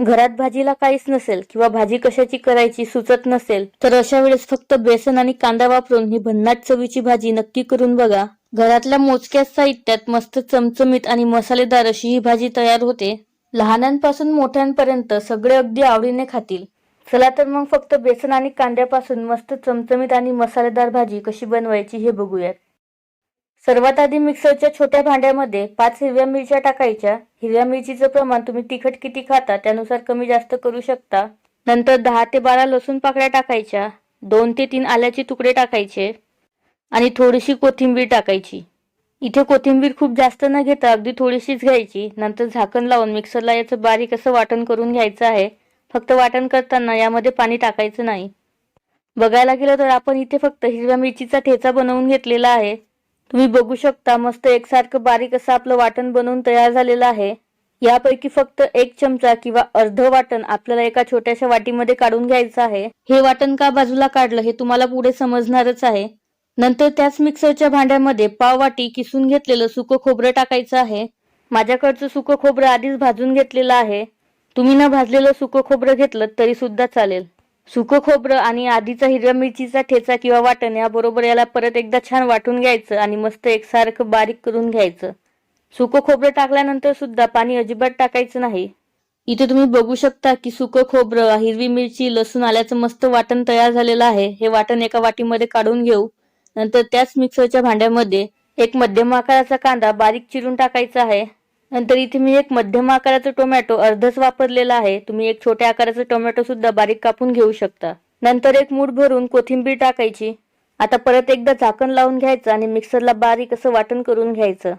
घरात भाजीला काहीच नसेल किंवा भाजी कशाची करायची सुचत नसेल तर अशा वेळेस फक्त बेसन आणि कांदा वापरून ही भन्नाट चवीची भाजी नक्की करून बघा. घरातल्या मोजक्याच साहित्यात मस्त चमचमीत आणि मसालेदार अशी ही भाजी तयार होते. लहानांपासून मोठ्यांपर्यंत सगळे अगदी आवडीने खातील. चला तर मग फक्त बेसन आणि कांद्यापासून मस्त चमचमीत आणि मसालेदार भाजी कशी बनवायची हे बघूयात. सर्वात आधी मिक्सरच्या छोट्या भांड्यामध्ये पाच हिरव्या मिरच्या टाकायच्या. हिरव्या मिरचीचं प्रमाण तुम्ही तिखट किती खाता त्यानुसार कमी जास्त करू शकता. नंतर दहा ते बारा लसूण पाकळ्या टाकायच्या. दोन ते तीन आल्याचे तुकडे टाकायचे. आणि थोडीशी कोथिंबीर टाकायची. इथे कोथिंबीर खूप जास्त न घेता अगदी थोडीशीच घ्यायची. नंतर झाकण लावून मिक्सरला याचं बारीक असं वाटण करून घ्यायचं आहे. फक्त वाटण करताना यामध्ये पाणी टाकायचं नाही. बघायला गेलं तर आपण इथे फक्त हिरव्या मिरचीचा ठेचा बनवून घेतलेला आहे. तुम्ही बघू शकता मस्त एकसारखं बारीक असं आपलं वाटण बनवून तयार झालेलं आहे. यापैकी फक्त एक चमचा किंवा अर्ध वाटण आपल्याला एका छोट्याशा वाटीमध्ये काढून घ्यायचं आहे. हे वाटण का बाजूला काढलं हे तुम्हाला पुढे समजणारच आहे. नंतर त्याच मिक्सरच्या भांड्यामध्ये पाव वाटी किसून घेतलेलं सुकं खोबरं टाकायचं आहे. माझ्याकडचं सुकं खोबरं आधीच भाजून घेतलेलं आहे. तुम्ही न भाजलेलं सुकं खोबरं घेतलं तरी सुद्धा चालेल. सुकं खोबरं आणि आधीचा हिरव्या मिरचीचा ठेचा किंवा वाटण याबरोबर याला परत एकदा छान वाटून घ्यायचं आणि मस्त एकसारखं बारीक करून घ्यायचं. सुकं खोबरं टाकल्यानंतर सुद्धा पाणी अजिबात टाकायचं नाही. इथे तुम्ही बघू शकता की सुकं खोबरं हिरवी मिरची लसूण आल्याचं मस्त वाटण तयार झालेलं आहे. हे वाटण एका वाटीमध्ये काढून घेऊ. नंतर त्याच मिक्सरच्या भांड्यामध्ये एक मध्यम आकाराचा कांदा बारीक चिरून टाकायचा आहे. नंतर इथे मी एक मध्यम आकाराचा टोमॅटो अर्धच वापरलेला आहे. तुम्ही एक छोट्या आकाराचा टोमॅटो सुद्धा बारीक कापून घेऊ शकता. नंतर एक मूठ भरून कोथिंबीर टाकायची. आता परत एकदा झाकण लावून घ्यायचं आणि मिक्सरला बारीक असं वाटण करून घ्यायचं.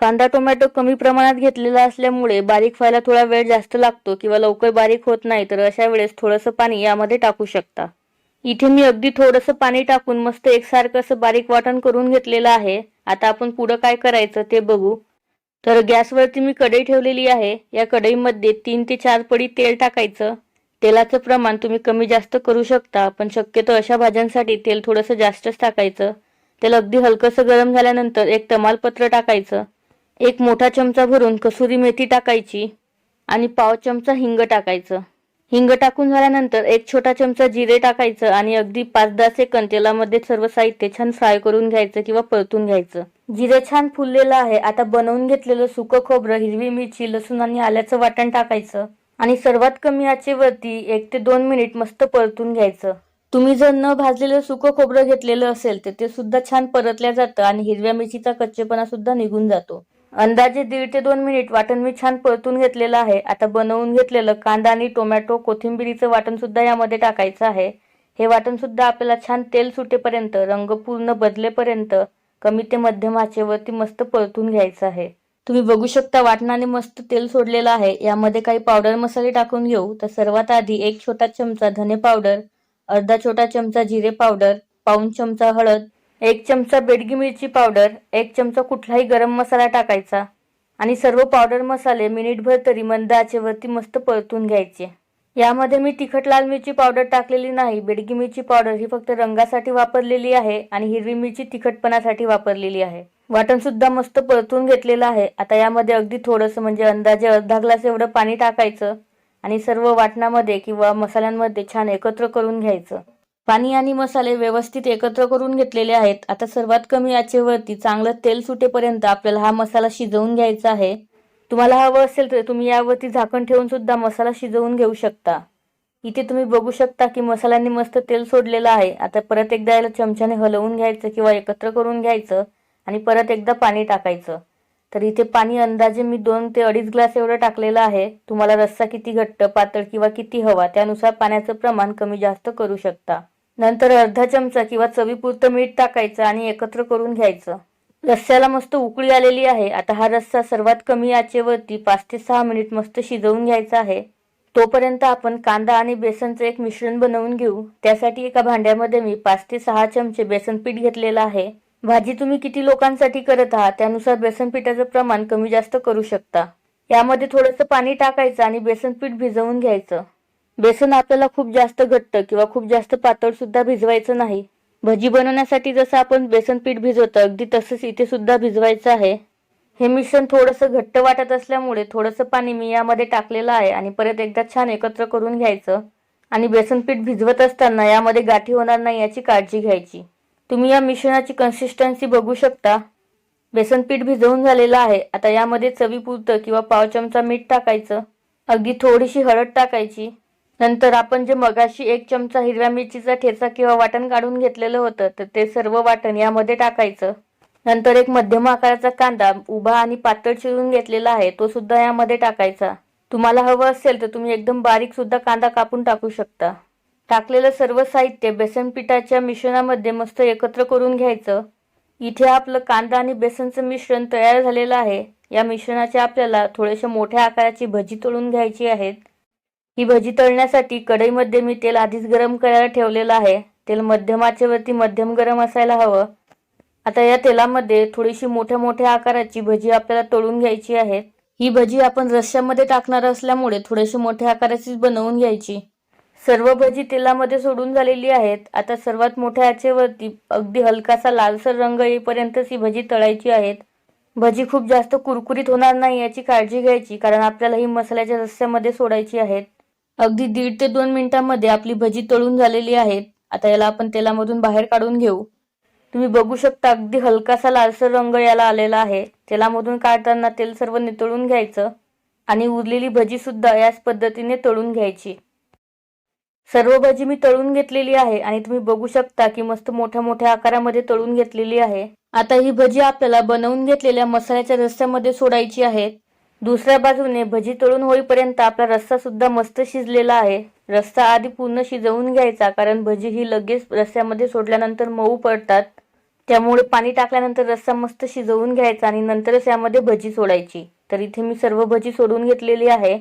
कांदा टोमॅटो कमी प्रमाणात घेतलेला असल्यामुळे बारीक व्हायला थोडा वेळ जास्त लागतो किंवा लवकर बारीक होत नाही तर अशा वेळेस थोडंसं पाणी यामध्ये टाकू शकता. इथे मी अगदी थोडंसं पाणी टाकून मस्त एकसारखं असं बारीक वाटण करून घेतलेलं आहे. आता आपण पुढं काय करायचं ते बघू. तर गॅसवरती मी कढई ठेवलेली आहे. या कढईमध्ये तीन ते चार पडी तेल टाकायचं. तेलाचं प्रमाण तुम्ही कमी जास्त करू शकता पण शक्यतो अशा भाज्यांसाठी तेल थोडंसं जास्तच टाकायचं. तेल अगदी हलकंसं गरम झाल्यानंतर एक तमालपत्र टाकायचं. एक मोठा चमचा भरून कसुरी मेथी टाकायची आणि पाव चमचा हिंग टाकायचं. हिंग टाकून झाल्यानंतर एक छोटा चमचा जिरे टाकायचं आणि अगदी पाच दहा सेकंद तेलामध्ये सर्व साहित्य छान फ्राय करून घ्यायचं किंवा परतून घ्यायचं. जिरे छान फुललेलं आहे. आता बनवून घेतलेलं सुकं खोबरं हिरवी मिरची लसूण आणि आल्याचं वाटण टाकायचं आणि सर्वात कमी आचेवरती एक ते दोन मिनिट मस्त परतून घ्यायचं. तुम्ही जर न भाजलेलं सुकं खोबरं घेतलेलं असेल तर ते सुद्धा छान परतल्या जातं आणि हिरव्या मिरचीचा कच्चेपणा सुद्धा निघून जातो. अंदाजे दीड ते दोन मिनिट वाटण मी छान परतून घेतलेलं आहे. आता बनवून घेतलेलं कांदा आणि टोमॅटो कोथिंबिरीचं वाटण सुद्धा यामध्ये टाकायचं आहे. हे वाटण सुद्धा आपल्याला छान तेल सुटेपर्यंत रंग पूर्ण बदलेपर्यंत कमी ते मध्यम आचेवरती मस्त परतून घ्यायचं आहे. तुम्ही बघू शकता वाटणाने मस्त तेल सोडलेलं आहे. यामध्ये काही पावडर मसाले टाकून घेऊ. तर सर्वात आधी एक छोटा चमचा धने पावडर अर्धा छोटा चमचा जिरे पावडर पाऊन चमचा हळद एक चमचा बेडगी मिरची पावडर एक चमचा कुठलाही गरम मसाला टाकायचा आणि सर्व पावडर मसाले मिनिटभर तरी मंद आचेवरती मस्त परतून घ्यायचे. यामध्ये मी तिखट लाल मिरची पावडर टाकलेली नाही बेडगी मिरची पावडर ही फक्त रंगासाठी वापरलेली आहे आणि हिरवी मिरची तिखटपणासाठी वापरलेली आहे. वाटण सुद्धा मस्त परतून घेतलेलं आहे. आता यामध्ये अगदी थोडंसं म्हणजे अंदाजे अर्धा ग्लास एवढं पाणी टाकायचं आणि सर्व वाटणामध्ये किंवा मसाल्यांमध्ये छान एकत्र करून घ्यायचं. पाणी आणि मसाले व्यवस्थित एकत्र करून घेतलेले आहेत. आता सर्वात कमी आचेवरती चांगलं तेल सुटेपर्यंत आपल्याला हा मसाला शिजवून घ्यायचा आहे. तुम्हाला हवं असेल तर तुम्ही यावरती झाकण ठेवून सुद्धा मसाला शिजवून घेऊ शकता. इथे तुम्ही बघू शकता की मसाल्यांनी मस्त तेल सोडलेलं आहे. आता परत एकदा याला चमच्याने हलवून घ्यायचं किंवा एकत्र करून घ्यायचं आणि परत एकदा पाणी टाकायचं. तर इथे पाणी अंदाजे मी दोन ते अडीच ग्लास एवढं टाकलेलं आहे. तुम्हाला रस्सा किती घट्ट पातळ किंवा किती हवा त्यानुसार पाण्याचं प्रमाण कमी जास्त करू शकता. नंतर अर्धा चमचा किंवा चवीपुरतं मीठ टाकायचं आणि एकत्र करून घ्यायचं. रस्स्याला मस्त उकळी आलेली आहे. आता हा रस्सा सर्वात कमी आचेवरती पाच ते सहा मिनिट मस्त शिजवून घ्यायचा आहे. तोपर्यंत आपण कांदा आणि बेसनचं एक मिश्रण बनवून घेऊ. त्यासाठी एका भांड्यामध्ये मी पाच ते सहा चमचे बेसन पीठ घेतलेलं आहे. भाजी तुम्ही किती लोकांसाठी करत आहात त्यानुसार बेसन पिठाचं प्रमाण कमी जास्त करू शकता. यामध्ये थोडंसं पाणी टाकायचं आणि बेसन पीठ भिजवून घ्यायचं. बेसन आपल्याला खूप जास्त घट्ट किंवा खूप जास्त पातळ सुद्धा भिजवायचं नाही. भजी बनवण्यासाठी जसं आपण बेसन पीठ भिजवतो अगदी तसंच इथे सुद्धा भिजवायचं आहे. हे मिश्रण थोडंसं घट्ट वाटत असल्यामुळे थोडंसं पाणी मी यामध्ये टाकलेलं आहे आणि परत एकदा छान एकत्र करून घ्यायचं. आणि बेसन पीठ भिजवत असताना यामध्ये गाठी होणार नाही याची काळजी घ्यायची. तुम्ही या मिश्रणाची कन्सिस्टन्सी बघू शकता. बेसन पीठ भिजवून झालेलं आहे. आता यामध्ये चवीपुरतं किंवा पाव चमचा मीठ टाकायचं. अगदी थोडीशी हळद टाकायची. नंतर आपण जे मगाशी एक चमचा हिरव्या मिरचीचा ठेचा किंवा वाटण काढून घेतलेलं होतं तर ते सर्व वाटण यामध्ये टाकायचं. नंतर एक मध्यम आकाराचा कांदा उभा आणि पातळ चिरून घेतलेला आहे तो सुद्धा यामध्ये टाकायचा. तुम्हाला हवं असेल तर तुम्ही एकदम बारीक सुद्धा कांदा कापून टाकू शकता. टाकलेलं सर्व साहित्य बेसन पिठाच्या मिश्रणामध्ये मस्त एकत्र करून घ्यायचं. इथे आपलं कांदा आणि बेसनचं मिश्रण तयार झालेलं आहे. या मिश्रणाचे आपल्याला थोडेशा मोठ्या आकाराची भजी तळून घ्यायची आहेत. ही भजी तळण्यासाठी कढईमध्ये मी तेल आधीच गरम करायला ठेवलेलं आहे. तेल मध्यम आचेवरती मध्यम गरम असायला हवं. आता या तेलामध्ये थोडीशी मोठ्या मोठ्या आकाराची भजी आपल्याला तळून घ्यायची आहेत ही भजी आपण रश्श्यामध्ये टाकणार असल्यामुळे थोडीशी मोठ्या आकाराचीच बनवून घ्यायची. सर्व भजी तेलामध्ये सोडून झालेली आहेत. आता सर्वात मोठ्या आचेवरती अगदी हलकासा लालसर रंग येईपर्यंतच ही भजी तळायची आहेत. भजी खूप जास्त कुरकुरीत होणार नाही याची काळजी घ्यायची कारण आपल्याला ही मसाल्याच्या रस्स्यामध्ये सोडायची आहेत. अगदी दीड ते दोन मिनिटांमध्ये आपली भजी तळून झालेली आहेत आता याला आपण तेलामधून बाहेर काढून घेऊ. तुम्ही बघू शकता अगदी हलकासा लालसर रंग याला आलेला आहे. तेलामधून काढताना तेल सर्व नितळून घ्यायचं आणि उरलेली भजी सुद्धा याच पद्धतीने तळून घ्यायची. सर्व भजी मी तळून घेतलेली आहे आणि तुम्ही बघू शकता की मस्त मोठ्या मोठ्या आकारामध्ये तळून घेतलेली आहे. आता ही भजी आपल्याला बनवून घेतलेल्या मसाल्याच्या रस्त्यामध्ये सोडायची आहेत दुसऱ्या बाजूने भजी तळून होईपर्यंत आपला रस्सा सुद्धा मस्त शिजलेला आहे. रस्सा आधी पूर्ण शिजवून घ्यायचा कारण भजी ही लगेच रस्स्यामध्ये सोडल्यानंतर मऊ पडतात. त्यामुळे पाणी टाकल्यानंतर रस्सा मस्त शिजवून घ्यायचा आणि नंतरच यामध्ये भजी सोडायची. तर इथे मी सर्व भजी सोडून घेतलेली आहे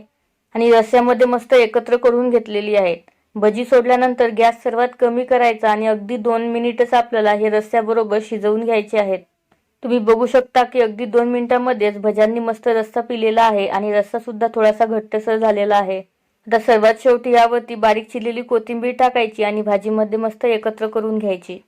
आणि रस्स्यामध्ये मस्त एकत्र करून घेतलेली आहे. भजी सोडल्यानंतर गॅस सर्वात कमी करायचा आणि अगदी दोन मिनिटच आपल्याला हे रस्स्याबरोबर शिजवून घ्यायचे आहेत. तुम्ही बघू शकता की अगदी दोन मिनिटांमध्येच भज्यांनी मस्त रस्सा पिलेला आहे आणि रस्सा सुद्धा थोडासा घट्टसर झालेला आहे. आता सर्वात शेवटी यावरती बारीक चिरलेली कोथिंबीर टाकायची आणि भाजीमध्ये मस्त एकत्र करून घ्यायची.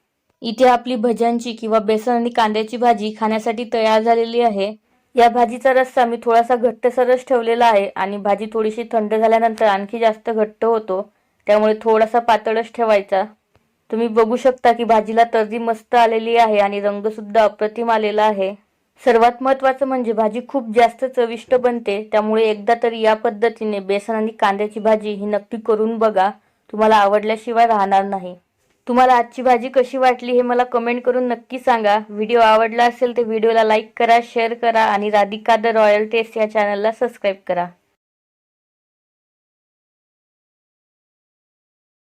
इथे आपली भज्यांची किंवा बेसन आणि कांद्याची भाजी खाण्यासाठी तयार झालेली आहे. या भाजीचा रस्सा मी थोडासा घट्टसरच ठेवलेला आहे आणि भाजी थोडीशी थंड झाल्यानंतर आणखी जास्त घट्ट होतो. त्यामुळे थोडासा पातळच ठेवायचा. तुम्ही बघू शकता की भाजीला तर्री मस्त आलेली आहे आणि रंग सुद्धा अप्रतिम आलेला आहे. सर्वात महत्त्वाचं म्हणजे भाजी खूप जास्त चविष्ट बनते त्यामुळे एकदा तरी या पद्धतीने बेसन आणि कांद्याची भाजी ही नक्की करून बघा. तुम्हाला आवडल्याशिवाय राहणार नाही. तुम्हाला आजची भाजी कशी वाटली हे मला कमेंट करून नक्की सांगा. व्हिडिओ आवडला असेल तर व्हिडिओला लाईक करा शेअर करा आणि राधिका द रॉयल टेस्ट या चॅनलला सबस्क्राईब करा.